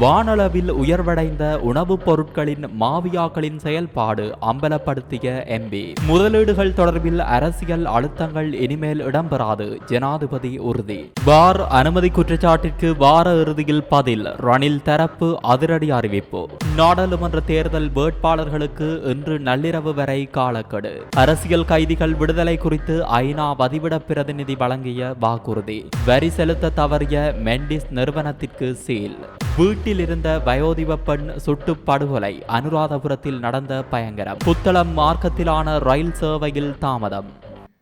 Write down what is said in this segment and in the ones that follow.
வானளவில் உயர்வடைந்த உணவுப் பொருட்களின் மாவியாக்களின் செயல்பாடு அம்பலப்படுத்திய எம்பி முதலீடுகள் தொடர்பில் அரசியல் அழுத்தங்கள் இனிமேல் இடம்பெறாது ஜனாதிபதி உறுதி. பார் அனுமதி குற்றச்சாட்டிற்கு வார இறுதியில் பதில் ரணில் தரப்பு அதிரடி அறிவிப்பு. நாடாளுமன்ற தேர்தல் வேட்பாளர்களுக்கு இன்று நள்ளிரவு வரை காலக்கெடு. அரசியல் கைதிகள் விடுதலை குறித்து ஐநா வதிவிட பிரதிநிதி வழங்கிய வாக்குறுதி. வரி செலுத்த தவறிய மெண்டிஸ் நிறுவனத்திற்கு சீல். வீட்டில் இருந்த வயோதிப பெண் சுட்டு படுகொலை அனுராதபுரத்தில் நடந்த பயங்கரம். புத்தளம் மார்க்கத்திலான ரயில் சேவையில் தாமதம்.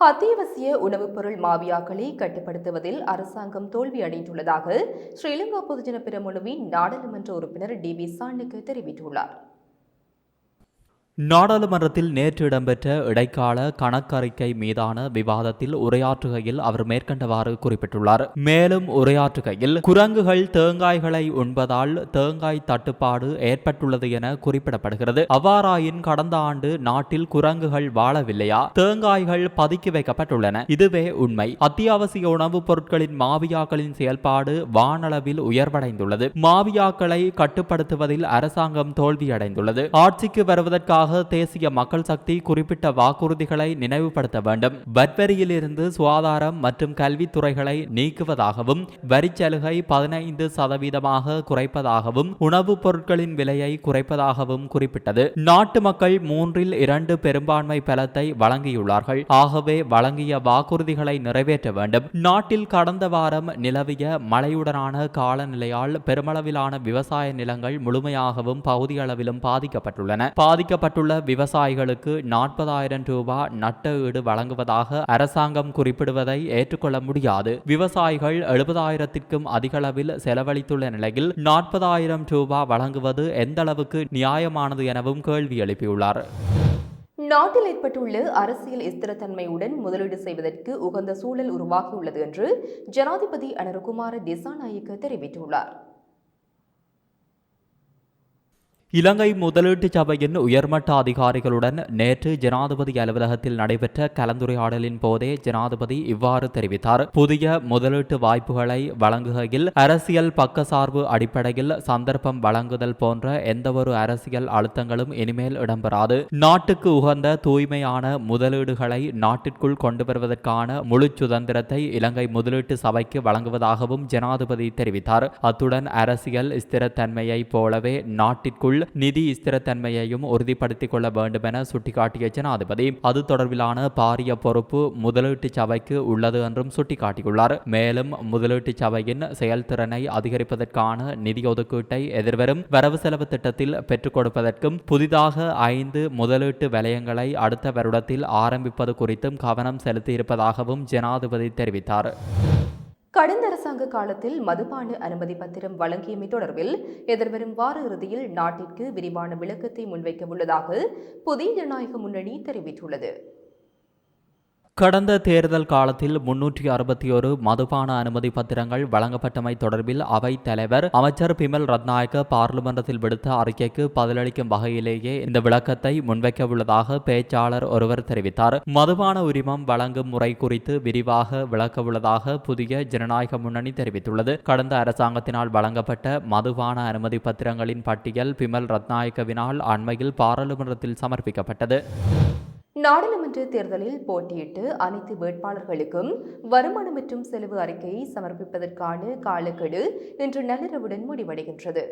அத்தியாவசிய உணவுப் பொருள் மாவியாக்களை கட்டுப்படுத்துவதில் அரசாங்கம் தோல்வி அடைந்துள்ளதாக ஸ்ரீலங்கா பொதுஜன பெரமுனவின் நாடாளுமன்ற உறுப்பினர் டி வி சாண்டுக்கு தெரிவித்துள்ளார். நாடாளுமன்றத்தில் நேற்று இடம்பெற்ற இடைக்கால கணக்கறிக்கை மீதான விவாதத்தில் உரையாற்றுகையில் அவர் மேற்கண்டவாறு குறிப்பிட்டுள்ளார். மேலும் உரையாற்றுகையில் குரங்குகள் தேங்காய்களை உண்பதால் தேங்காய் தட்டுப்பாடு ஏற்பட்டுள்ளது என குறிப்பிடப்படுகிறது. அவ்வாறாயின் கடந்த ஆண்டு நாட்டில் குரங்குகள் வாழவில்லையா? தேங்காய்கள் பதுக்கி வைக்கப்பட்டுள்ளன. இதுவே உண்மை. அத்தியாவசிய உணவுப் பொருட்களின் மாவியாக்களின் செயல்பாடு வானளவில் உயர்வடைந்துள்ளது. மாவியாக்களை கட்டுப்படுத்துவதில் அரசாங்கம் தோல்வியடைந்துள்ளது. ஆட்சிக்கு வருவதற்காக தேசிய மக்கள் சக்தி குறிப்பிட்ட வாக்குறுதிகளை நினைவுபடுத்த வேண்டும். வட்வரியிலிருந்து சுகாதாரம் மற்றும் கல்வித்துறைகளை நீக்குவதாகவும் வரிச்சலுகை பதினைந்து சதவீதமாக குறைப்பதாகவும் உணவுப் பொருட்களின் விலையை குறைப்பதாகவும் குறிப்பிட்டது. நாட்டு மக்கள் மூன்றில் இரண்டு பெரும்பான்மை பலத்தை வழங்கியுள்ளார்கள். ஆகவே வழங்கிய வாக்குறுதிகளை நிறைவேற்ற வேண்டும். நாட்டில் கடந்த வாரம் நிலவிய மழையுடனான காலநிலையால் பெருமளவிலான விவசாய நிலங்கள் முழுமையாகவும் பகுதியளவிலும் பாதிக்கப்பட்டுள்ளன. பாதிக்கப்பட்ட பாதிக்கப்பட்டுள்ள விவசாயிகளுக்கு நாற்பதாயிரம் ரூபாய் நட்ட ஈடு வழங்குவதாக அரசாங்கம் குறிப்பிடுவதை ஏற்றுக்கொள்ள முடியாது. விவசாயிகள் எழுபதாயிரத்திற்கும் அதிகளவில் செலவழித்துள்ள நிலையில் நாற்பதாயிரம் ரூபாய் வழங்குவது எந்த அளவுக்கு நியாயமானது எனவும் கேள்வி எழுப்பியுள்ளார். நாட்டில் ஏற்பட்டுள்ள அரசியல் ஸ்திரத்தன்மையுடன் முதலீடு செய்வதற்கு உகந்த சூழல் உருவாகியுள்ளது என்று ஜனாதிபதி அனருகுமார திசாநாயக்க தெரிவித்துள்ளார். இலங்கை முதலீட்டு சபையின் உயர்மட்ட அதிகாரிகளுடன் நேற்று ஜனாதிபதி அலுவலகத்தில் நடைபெற்ற கலந்துரையாடலின் போதே ஜனாதிபதி இவ்வாறு தெரிவித்தார். புதிய முதலீட்டு வாய்ப்புகளை வழங்குகையில் அரசியல் பக்கசார்பு அடிப்படையில் சந்தர்ப்பம் வழங்குதல் போன்ற எந்தவொரு அரசியல் அழுத்தங்களும் இனிமேல் இடம்பெறாது. நாட்டுக்கு உகந்த தூய்மையான முதலீடுகளை நாட்டிற்குள் கொண்டு வருவதற்கான முழு சுதந்திரத்தை இலங்கை முதலீட்டு சபைக்கு வழங்குவதாகவும் ஜனாதிபதி தெரிவித்தார். அத்துடன் அரசியல் ஸ்திரத்தன்மையை போலவே நாட்டிற்குள் நிதி ஸ்திரத்தன்மையையும் உறுதிப்படுத்திக் கொள்ள வேண்டும் என சுட்டிக்காட்டிய ஜனாதிபதி அது தொடர்பிலான பாரிய பொறுப்பு முதலீட்டு சபைக்கு உள்ளது என்றும் சுட்டிக்காட்டியுள்ளார். மேலும் முதலீட்டு சபையின் செயல்திறனை அதிகரிப்பதற்கான நிதி ஒதுக்கீட்டை எதிர்வரும் வரவு செலவு திட்டத்தில் பெற்றுக் கொடுப்பதற்கும் புதிதாக ஐந்து முதலீட்டு வலயங்களை அடுத்த வருடத்தில் ஆரம்பிப்பது குறித்தும் கவனம் செலுத்தியிருப்பதாகவும் ஜனாதிபதி தெரிவித்தார். காலத்தில் மதுபான அனுமதி பத்திரம் வழங்கியமை தொடர்பில் எதிர்வரும் வார இறுதியில் நாட்டிற்கு விரிவான விளக்கத்தை முன்வைக்க உள்ளதாக புதிய ஜனநாயக முன்னணி தெரிவித்துள்ளது. கடந்த தேர்தல் காலத்தில் முன்னூற்றி அறுபத்தி ஒரு மதுபான அனுமதி பத்திரங்கள் வழங்கப்பட்டமை தொடர்பில் அவை தலைவர் அமைச்சர் பிமல் ரத்நாயக்க பார்லிமன்றத்தில் விடுத்த அறிக்கைக்கு பதிலளிக்கும் வகையிலேயே இந்த விளக்கத்தை முன்வைக்க உள்ளதாக பேச்சாளர் ஒருவர் தெரிவித்தார். மதுபான உரிமம் வழங்கும் முறை குறித்து விரிவாக விளக்க உள்ளதாக புதிய ஜனநாயக முன்னணி தெரிவித்துள்ளது. கடந்த அரசாங்கத்தினால் வழங்கப்பட்ட மதுபான அனுமதி பத்திரங்களின் பட்டியல் பிமல் ரத்நாயக்கவினால் அண்மையில் பாராளுமன்றத்தில் சமர்ப்பிக்கப்பட்டது. நாடாளுமன்ற தேர்தலில் போட்டியிட்டு அனைத்து வேட்பாளர்களுக்கும் வருமான மற்றும் செலவு அறிக்கையை சமர்ப்பிப்பதற்கான காலக்கெடு இன்று நள்ளிரவுடன் முடிவடைகின்றது.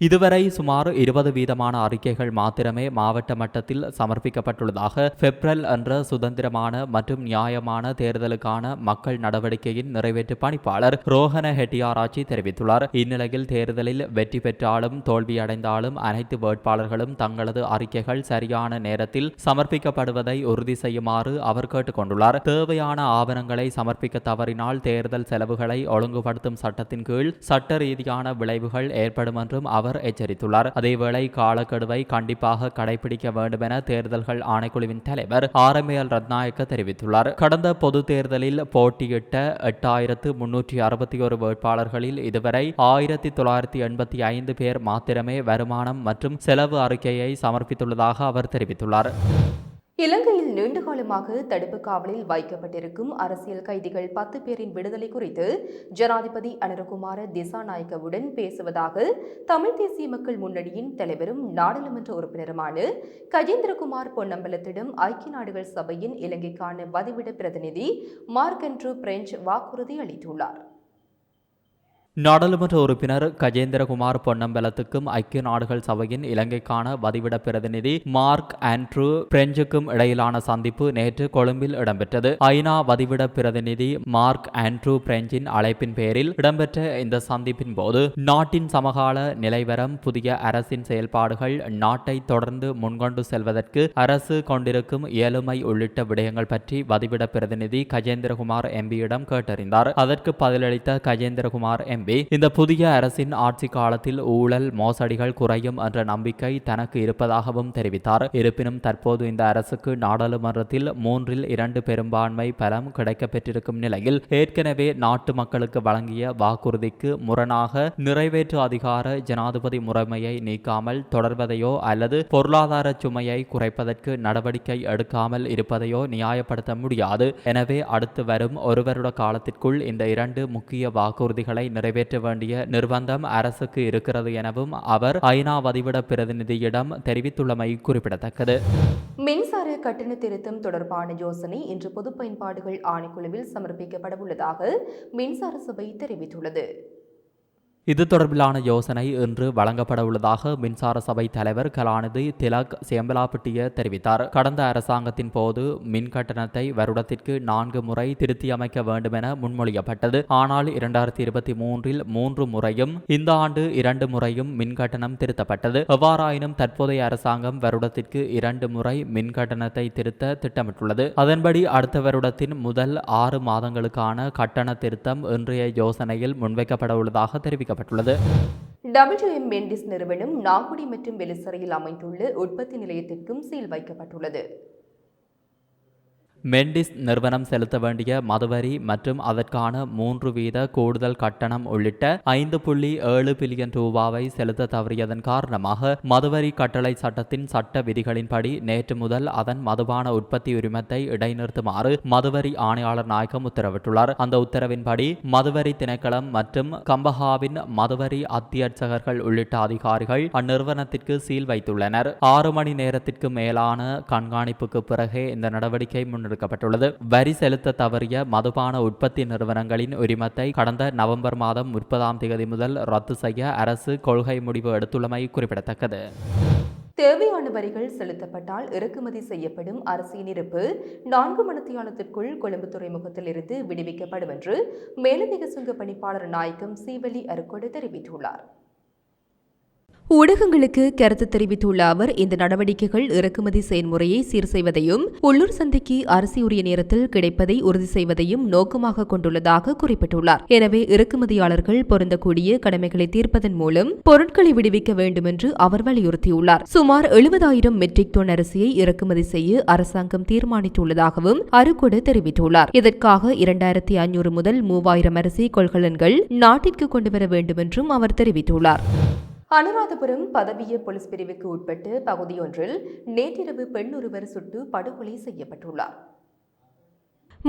இதுவரை சுமார் இருபது வீதமான அறிக்கைகள் மாத்திரமே மாவட்ட மட்டத்தில் சமர்ப்பிக்கப்பட்டுள்ளதாக பெப்ரல் என்ற சுதந்திரமான மற்றும் நியாயமான தேர்தலுக்கான மக்கள் நடவடிக்கையின் நிறைவேற்று பணிப்பாளர் ரோஹன ஹெட்டியாராச்சி தெரிவித்துள்ளார். இந்நிலையில் தேர்தலில் வெற்றி பெற்றாலும் தோல்வியடைந்தாலும் அனைத்து வேட்பாளர்களும் தங்களது அறிக்கைகள் சரியான நேரத்தில் சமர்ப்பிக்கப்படுவதை உறுதி செய்யுமாறு அவர் கேட்டுக்கொண்டுள்ளார். தேவையான ஆவணங்களை சமர்ப்பிக்க தவறினால் தேர்தல் செலவுகளை ஒழுங்குபடுத்தும் சட்டத்தின் கீழ் சட்ட ரீதியான விளைவுகள் ஏற்படும் என்றும் அவர் எச்சரித்துள்ளார். அதேவேளை காலக்கெடுவை கண்டிப்பாக கடைபிடிக்க வேண்டும் என தேர்தல்கள் ஆணைக்குழுவின் தலைவர் ஆர் எம் எல் ரத்நாயக்க தெரிவித்துள்ளார். கடந்த பொது தேர்தலில் போட்டியிட்ட எட்டாயிரத்து முன்னூற்றி அறுபத்தி ஒரு வேட்பாளர்களில் இதுவரை ஆயிரத்தி தொள்ளாயிரத்தி எண்பத்தி ஐந்து பேர் மாத்திரமே வருமானம் மற்றும் செலவு அறிக்கையை சமர்ப்பித்துள்ளதாக அவர் தெரிவித்துள்ளார். இலங்கையில் நீண்டகாலமாக தடுப்பு காவலில் வைக்கப்பட்டிருக்கும் அரசியல் கைதிகள் பத்து பேரின் விடுதலை குறித்து ஜனாதிபதி அனரகுமார திசாநாயக்கவுடன் பேசுவதாக தமிழ் தேசிய மக்கள் முன்னணியின் தலைவரும் நாடாளுமன்ற உறுப்பினருமான கஜேந்திரகுமார் பொன்னம்பலத்திடம் ஐக்கிய நாடுகள் சபையின் இலங்கைக்கான வதிவிட பிரதிநிதி மார்க் பிரெஞ்ச் வாக்குறுதி அளித்துள்ளார். நாடாளுமன்ற உறுப்பினர் கஜேந்திரகுமார் பொன்னம்பலத்துக்கும் ஐக்கிய நாடுகள் சபையின் இலங்கைக்கான வதிவிட பிரதிநிதி மார்க் ஆண்ட்ரூ பிரெஞ்சுக்கும் இடையிலான சந்திப்பு நேற்று கொழும்பில் இடம்பெற்றது. ஐநா வதிவிட பிரதிநிதி மார்க் ஆண்ட்ரூ பிரெஞ்சின் அழைப்பின் பேரில் இடம்பெற்ற இந்த சந்திப்பின் போது நாட்டின் சமகால நிலைவரம் புதிய அரசின் செயல்பாடுகள் நாட்டை தொடர்ந்து முன்கொண்டு செல்வதற்கு அரசு கொண்டிருக்கும் இயலுமை உள்ளிட்ட விடயங்கள் பற்றி வதிவிட பிரதிநிதி கஜேந்திரகுமார் எம்பியிடம் கேட்டறிந்தார். அதற்கு பதிலளித்த கஜேந்திரகுமார் எம்பி இந்த புதிய அரசின் ஆட்சி காலத்தில் ஊழல் மோசடிகள் குறையும் என்ற நம்பிக்கை தனக்கு இருப்பதாகவும் தெரிவித்தார். இருப்பினும் தற்போது இந்த அரசுக்கு நாடாளுமன்றத்தில் மூன்றில் இரண்டு பெரும்பான்மை பலம் கிடைக்கப்பெற்றிருக்கும் நிலையில் ஏற்கனவே நாட்டு மக்களுக்கு வழங்கிய வாக்குறுதிக்கு முரணாக நிறைவேற்று அதிகார ஜனாதிபதி முறைமையை நீக்காமல் தொடர்வதையோ அல்லது பொருளாதார சுமையை குறைப்பதற்கு நடவடிக்கை எடுக்காமல் இருப்பதையோ நியாயப்படுத்த முடியாது. எனவே அடுத்து வரும் ஒரு வருட காலத்திற்குள் இந்த இரண்டு முக்கிய வாக்குறுதிகளை நிறைவேற்ற வேண்டிய நிர்பந்தம் அரசுக்கு இருக்கிறது எனவும் அவர் ஐநா வதிவிட பிரதிநிதியிடம் தெரிவித்துள்ளமை குறிப்பிடத்தக்கது. மின்சார கட்டண திருத்தம் தொடர்பான யோசனை இன்று பொது பயன்பாடுகள் ஆணைக்குழுவில் சமர்ப்பிக்கப்பட உள்ளதாக மின்சார சபை தெரிவித்துள்ளது. இது தொடர்பிலான யோசனை இன்று வழங்கப்பட உள்ளதாக மின்சார சபை தலைவர் கலாநிதி திலக் சேம்பலாப்பட்டிய தெரிவித்தார். கடந்த அரசாங்கத்தின் போது மின் கட்டணத்தை வருடத்திற்கு நான்கு முறை திருத்தியமைக்க வேண்டும் என முன்மொழியப்பட்டது. ஆனால் இரண்டாயிரத்தி இருபத்தி மூன்றில் மூன்று முறையும் இந்த ஆண்டு இரண்டு முறையும் மின் கட்டணம் திருத்தப்பட்டது. எவ்வாறாயினும் தற்போதைய அரசாங்கம் வருடத்திற்கு இரண்டு முறை மின் கட்டணத்தை திருத்த திட்டமிட்டுள்ளது. அதன்படி அடுத்த வருடத்தின் முதல் ஆறு மாதங்களுக்கான கட்டண திருத்தம் இன்றைய யோசனையில் முன்வைக்கப்பட உள்ளதாக தெரிவிக்கப்பட்டது தெரிவிக்கப்பட்டுள்ளது டபிள்யூஎம் மெண்டிஸ் நிறுவனம் நாகுடி மற்றும் வெலிசரையில் அமைந்துள்ள உற்பத்தி நிலையத்திற்கும் சீல் வைக்கப்பட்டுள்ளது. மெண்டிஸ் நிறுவனம் செலுத்த வேண்டிய மதுவரி மற்றும் அதற்கான மூன்று வீத கூடுதல் கட்டணம் உள்ளிட்ட ஐந்து புள்ளி ஏழு பில்லியன் ரூபாவை செலுத்த தவறியதன் காரணமாக மதுவரி கட்டளை சட்டத்தின் சட்ட விதிகளின்படி நேற்று முதல் அதன் மதுபான உற்பத்தி உரிமத்தை இடைநிறுத்துமாறு மதுவரி ஆணையாளர் நாயகம் உத்தரவிட்டுள்ளார். அந்த உத்தரவின்படி மதுவரி திணைக்களம் மற்றும் கம்பஹாவின் மதுவரி அத்தியட்சகர்கள் உள்ளிட்ட அதிகாரிகள் அந்நிறுவனத்திற்கு சீல் வைத்துள்ளனர். ஆறு மணி நேரத்திற்கு மேலான கண்காணிப்புக்கு பிறகே இந்த நடவடிக்கை முன்னெடுக்கப்பட்டுள்ளது வரி செலுத்த தவறிய மதுபான உற்பத்தி நிறுவனங்களின் உரிமத்தை கடந்த நவம்பர் மாதம் முப்பதாம் தேதி முதல் ரத்து செய்ய அரசு கொள்கை முடிவு எடுத்துள்ளமை குறிப்பிடத்தக்கது. தேவையான வரிகள் செலுத்தப்பட்டால் இறக்குமதி செய்யப்படும் அரசின் இருப்பு நான்கு மணித்தியாலத்திற்குள் கொழும்பு துறைமுகத்தில் இருந்து விடுவிக்கப்படும் என்று மேலதிக சுங்க பணிப்பாளர் நாயகம் சீவலி அருக்கோடு தெரிவித்துள்ளார். ஊடகங்களுக்கு கருத்து தெரிவித்துள்ள அவர் இந்த நடவடிக்கைகள் இறக்குமதி செயல்முறையை சீர் செய்வதையும் உள்ளூர் சந்தைக்கு அரிசி உரிய நேரத்தில் கிடைப்பதை உறுதி செய்வதையும் நோக்கமாக கொண்டுள்ளதாக குறிப்பிட்டுள்ளார். எனவே இறக்குமதியாளர்கள் பொருந்தக்கூடிய கடமைகளை தீர்ப்பதன் மூலம் பொருட்களை விடுவிக்க வேண்டும் என்று அவர் வலியுறுத்தியுள்ளார். சுமார் எழுபதாயிரம் மெட்ரிக் டன் அரிசியை இறக்குமதி செய்ய அரசாங்கம் தீர்மானித்துள்ளதாகவும் அருக்கொடு தெரிவித்துள்ளார். இதற்காக இரண்டாயிரத்தி ஐநூறு முதல் மூவாயிரம் அரிசி கொள்கலன்கள் நாட்டிற்கு கொண்டுவர வேண்டும் என்றும் அவர் தெரிவித்துள்ளார். அனுராதபுரம் பதவிய போலீஸ் பிரிவுக்கு உட்பட்டு பகுதியொன்றில் நேற்றிரவு பெண் ஒருவர் சுட்டு படுகொலை செய்யப்பட்டுள்ளார்.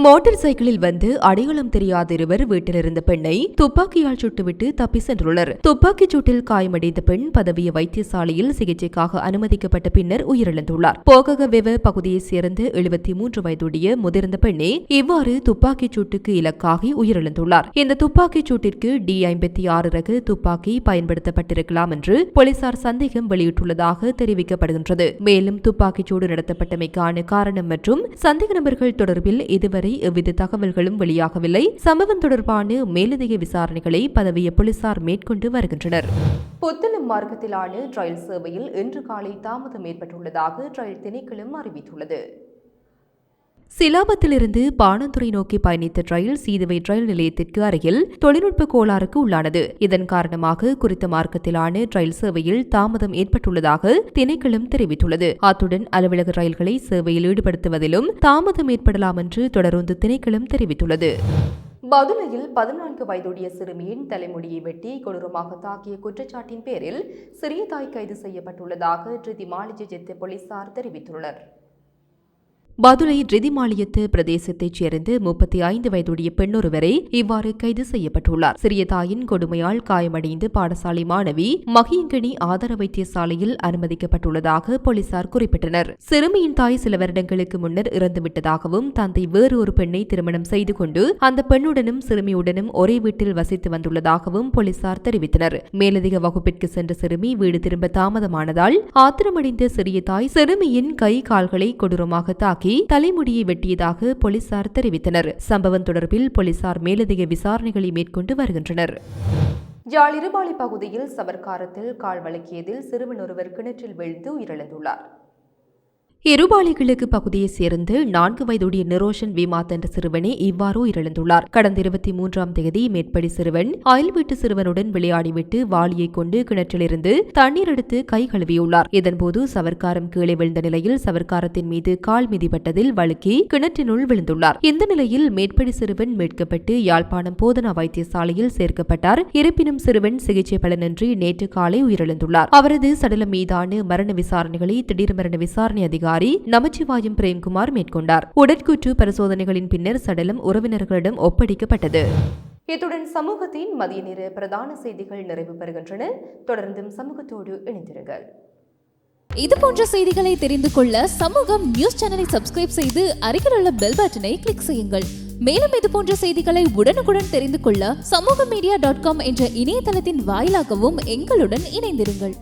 மோட்டார் சைக்கிளில் வந்து அடையாளம் தெரியாத இருவர் வீட்டில் இருந்த பெண்ணை துப்பாக்கியால் சுட்டுவிட்டு தப்பி சென்றுள்ளனர். துப்பாக்கிச் சூட்டில் காயமடைந்த பெண் பதவிய வைத்தியசாலையில் சிகிச்சைக்காக அனுமதிக்கப்பட்ட பின்னர் உயிரிழந்துள்ளார். போகக வெவ பகுதியைச் சேர்ந்த எழுபத்தி மூன்று வயதுடைய முதிர்ந்த பெண்ணே இவ்வாறு துப்பாக்கிச் சூட்டுக்கு இலக்காகி உயிரிழந்துள்ளார். இந்த துப்பாக்கிச் சூட்டிற்கு டி ஐம்பத்தி ஆறு ரக துப்பாக்கி பயன்படுத்தப்பட்டிருக்கலாம் என்று போலீசார் சந்தேகம் வெளியிட்டுள்ளதாக தெரிவிக்கப்படுகின்றது. மேலும் துப்பாக்கிச் சூடு நடத்தப்பட்டமைக்கான காரணம் மற்றும் சந்தேக நபர்கள் தொடர்பில் இதுவரை எவ்வித தகவல்களும் வெளியாகவில்லை. சம்பவம் தொடர்பான மேலதிக விசாரணைகளை பதவிய போலீசார் மேற்கொண்டு வருகின்றனர். புத்தளம் மார்க்கத்திலான ரயில் சேவையில் இன்று காலை தாமதம் ஏற்பட்டுள்ளதாக ரயில் திணைக்களம் அறிவித்துள்ளது. சிலாபத்திலிருந்து பாணந்துறை நோக்கி பயணித்த ரயில் சீதுவை ரயில் நிலையத்திற்கு அருகில் தொழில்நுட்ப கோளாறுக்கு உள்ளானது. இதன் காரணமாக குறித்த மார்க்கத்திலான ரயில் சேவையில் தாமதம் ஏற்பட்டுள்ளதாக திணைக்களம் தெரிவித்துள்ளது. அத்துடன் அலுவலக ரயில்களை சேவையில் ஈடுபடுத்துவதிலும் தாமதம் ஏற்படலாம் என்று தொடர்ந்து திணைக்களம் தெரிவித்துள்ளது. பதுளையில் பதினான்கு வயதுடைய சிறுமியின் தலைமுடியை வெட்டி கொடூரமாக தாக்கிய குற்றச்சாட்டின் பேரில் சிறிய தாய் கைது செய்யப்பட்டுள்ளதாக ரிதி மாளிஜெத்து போலீசார் தெரிவித்துள்ளனர். பதுளை ரிதிமாலியத்து பிரதேசத்தைச் சேர்ந்த முப்பத்தி ஐந்து வயதுடைய பெண்ணொருவரை இவ்வாறு கைது செய்யப்பட்டுள்ளார். சிறிய தாயின் கொடுமையால் காயமடைந்து பாடசாலை மாணவி மகியங்கனி ஆதார வைத்தியசாலையில் அனுமதிக்கப்பட்டுள்ளதாக போலீசார் குறிப்பிட்டனர். சிறுமியின் தாய் சில வருடங்களுக்கு முன்னர் இறந்துவிட்டதாகவும் தந்தை வேறு ஒரு பெண்ணை திருமணம் செய்து கொண்டு அந்த பெண்ணுடனும் சிறுமியுடனும் ஒரே வீட்டில் வசித்து வந்துள்ளதாகவும் போலீசார் தெரிவித்தனர். மேலதிக வகுப்பிற்கு சென்ற சிறுமி வீடு திரும்ப தாமதமானதால் ஆத்திரமடைந்த சிறிய தாய் சிறுமியின் கை கால்களை கொடூரமாக தாக்கி தாக்கி தலைமுடியை வெட்டியதாக போலீசார் தெரிவித்தனர். சம்பவம் தொடர்பில் போலீசார் மேலதிக விசாரணைகளை மேற்கொண்டு வருகின்றனர். யாழ் இருபாலி பகுதியில் சவர்க்காரத்தில் கால் வழக்கியதில் சிறுவன் ஒருவர் கிணற்றில் வீழ்ந்து உயிரிழந்துள்ளார். இருபாலிகளுக்கு பகுதியைச் சேர்ந்து நான்கு வயதுடைய நிரோஷன் விமாத் என்ற சிறுவனே இவ்வாறு உயிரிழந்துள்ளார் கடந்த இருபத்தி மூன்றாம் தேதி மேற்படி சிறுவன் அயல் வீட்டு சிறுவனுடன் விளையாடிவிட்டு வாளியை கொண்டு கிணற்றிலிருந்து தண்ணீர் எடுத்து கை கழுவியுள்ளார். இதன்போது சவர்க்காரம் கீழே விழுந்த நிலையில் சவர்க்காரத்தின் மீது கால் மிதிப்பட்டதில் வழுக்கி கிணற்றினுள் விழுந்துள்ளார். இந்த நிலையில் மேற்படி சிறுவன் மீட்கப்பட்டு யாழ்ப்பாணம் போதனா வைத்தியசாலையில் சேர்க்கப்பட்டார். இருப்பினும் சிறுவன் சிகிச்சை பலனின்றி நேற்று காலை உயிரிழந்துள்ளார். அவரது சடலம் மீதான மரண விசாரணைகளை திடீர் மரண விசாரணை அதிகாரி அதிகாரி நமச்சிவாயம் பிரேம்குமார் மேற்கொண்டார். உடற்கூற்று பரிசோதனைகளின் பின்னர் சடலம் உறவினர்களிடம் ஒப்படைக்கப்பட்டது. இத்துடன் சமூகத்தின் மதிய நேர பிரதான செய்திகள் நிறைவு பெறுகின்றன. தொடர்ந்தும் சமூகத்தோடு இணைந்திருங்கள். இது போன்ற செய்திகளை தெரிந்து கொள்ள சமூகம் நியூஸ் சேனலை சப்ஸ்கிரைப் செய்து அருகில் உள்ள பெல் பட்டனை கிளிக் செய்யுங்கள். மேலும் இது போன்ற செய்திகளை உடனுக்குடன் தெரிந்து கொள்ள சமூக மீடியா டாட் காம் என்ற இணையதளத்தின் வாயிலாகவும் எங்களுடன் இணைந்திருங்கள்.